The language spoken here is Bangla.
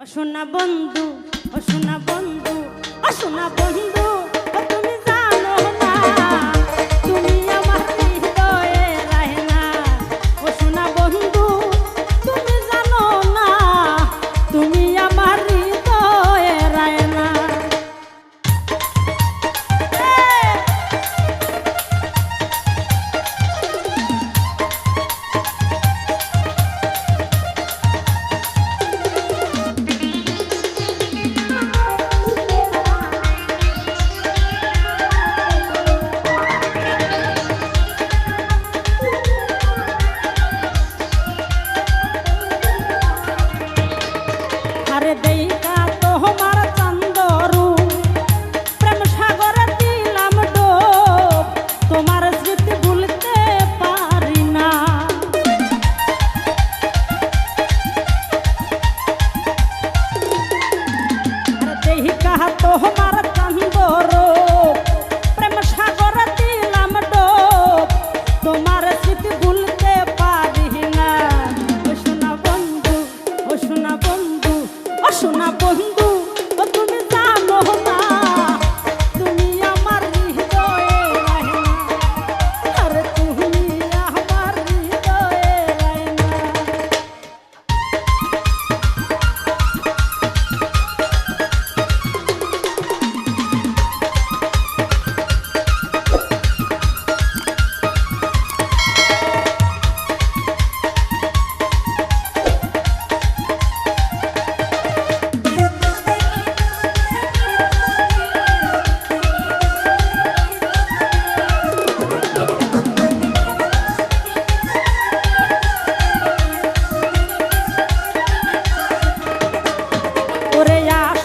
অসোনা বন্ধু অসোনা বন্ধু অসোনা বন্ধু। সোনা বন্ধু ও তুমি জানো ওরে যা।